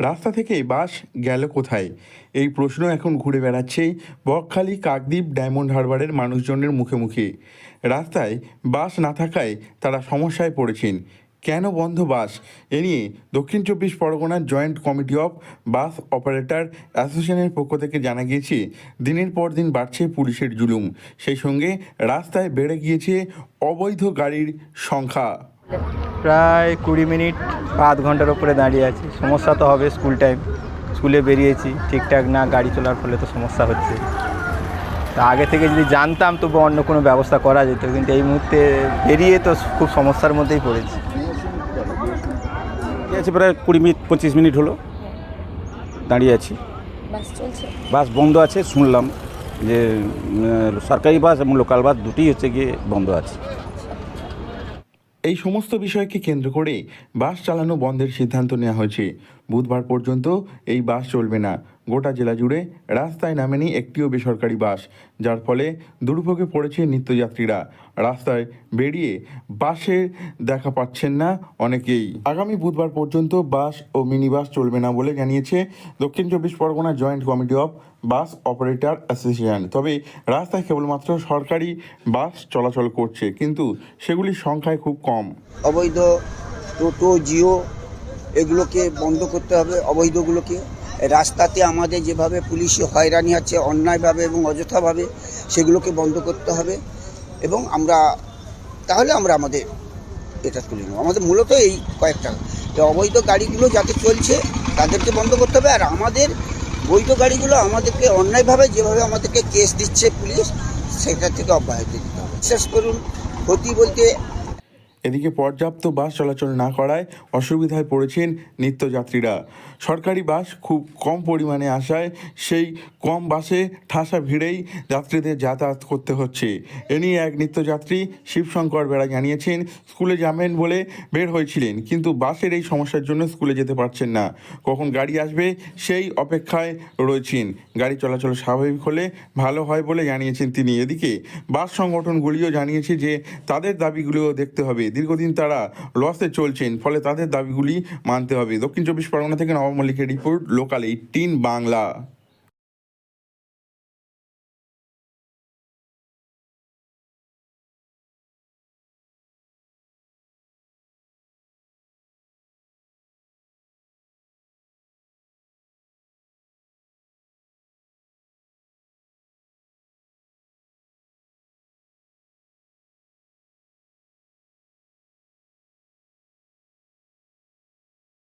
রাস্তা থেকে বাস গেল কোথায়? এই প্রশ্ন এখন ঘুরে বেড়াচ্ছে বকখালি, কাকদ্বীপ, ডায়মন্ড হারবারের মানুষজনের মুখে মুখে। রাস্তায় বাস না থাকায় তারা সমস্যায় পড়েছেন। কেন বন্ধ বাস? এ নিয়ে দক্ষিণ চব্বিশ পরগনার joint committee of bus operator অ্যাসোসিয়েশনের পক্ষ থেকে জানা গিয়েছে, দিনের পর দিন বাড়ছে পুলিশের জুলুম। সেই সঙ্গে রাস্তায় বেড়ে গিয়েছে অবৈধ গাড়ির সংখ্যা। প্রায় কুড়ি মিনিট বা আধ ঘণ্টার উপরে দাঁড়িয়ে আছি। সমস্যা তো হবে স্কুল টাইম স্কুলে বেরিয়েছি ঠিকঠাক না গাড়ি চলার ফলে তো সমস্যা হচ্ছে। তা আগে থেকে যদি জানতাম তবু অন্য কোনো ব্যবস্থা করা যেত। কিন্তু এই মুহূর্তে বেরিয়ে তো খুব সমস্যার মধ্যেই পড়েছি। আছি প্রায় কুড়ি মিনিট পঁচিশ মিনিট হলো। দাঁড়িয়ে আছি। বাস বন্ধ আছে শুনলাম যে সরকারি বাস এবং লোকাল বাস দুটোই হচ্ছে গিয়ে বন্ধ আছে। এই সমস্ত বিষয়কে কেন্দ্র করে বাস চালানো বন্ধের সিদ্ধান্ত নেওয়া হয়েছে। বুধবার পর্যন্ত এই বাস চলবে না। গোটা জেলা জুড়ে রাস্তায় নামেনি একটিও বেসরকারি বাস, যার ফলে দুর্ভোগে পড়েছে নিত্যযাত্রীরা। রাস্তায় বেরিয়ে বাসের দেখা পাচ্ছেন না অনেকেই। আগামী বুধবার পর্যন্ত বাস ও মিনি বাস চলবে না বলে জানিয়েছে দক্ষিণ চব্বিশ Pargana joint committee of bus operator association. তবে রাস্তায় কেবলমাত্র সরকারি বাস চলাচল করছে, কিন্তু সেগুলির সংখ্যায় খুব কম। অবৈধ টোটো, জিও, এগুলোকে বন্ধ করতে হবে, অবৈধগুলোকে। রাস্তাতে আমাদের যেভাবে পুলিশি হয়রানি আছে, অন্যায়ভাবে এবং অযথাভাবে সেগুলোকে বন্ধ করতে হবে এবং আমরা, তাহলে আমরা আমাদের এটা তুলে নেব। আমাদের মূলত এই কয়েকটা অবৈধ গাড়িগুলো যাতে চলছে তাদেরকে বন্ধ করতে হবে আর আমাদের বৈধ গাড়িগুলো আমাদেরকে অন্যায়ভাবে যেভাবে আমাদেরকে কেস দিচ্ছে পুলিশ, সেটা থেকে অব্যাহতি দিতে হবে। বিশেষ করুন, ক্ষতি বলতে এদিকে পর্যাপ্ত বাস চলাচল না করায় অসুবিধায় পড়েছেন নিত্যযাত্রীরা। সরকারি বাস খুব কম পরিমাণে আসায় সেই কম বাসে ঠাসা ভিড়েই যাত্রীদের যাতায়াত করতে হচ্ছে। এ নিয়ে এক নিত্যযাত্রী শিবশঙ্কর বেড়া জানিয়েছেন, স্কুলে যাবেন বলে বের হয়েছিলেন, কিন্তু বাসের এই সমস্যার জন্য স্কুলে যেতে পারছেন না। কখন গাড়ি আসবে সেই অপেক্ষায় রয়েছেন। গাড়ি চলাচল স্বাভাবিক হলে ভালো হয় বলে জানিয়েছেন তিনি। এদিকে বাস সংগঠনগুলিও জানিয়েছে যে তাদের দাবিগুলিও দেখতে হবে। দীর্ঘদিন তারা লসে চলছেন, ফলে তাদের দাবিগুলি মানতে হবে। দক্ষিণ চব্বিশ পরগনা থেকে নবাব মল্লিকের রিপোর্ট লোকাল এইটিন বাংলা।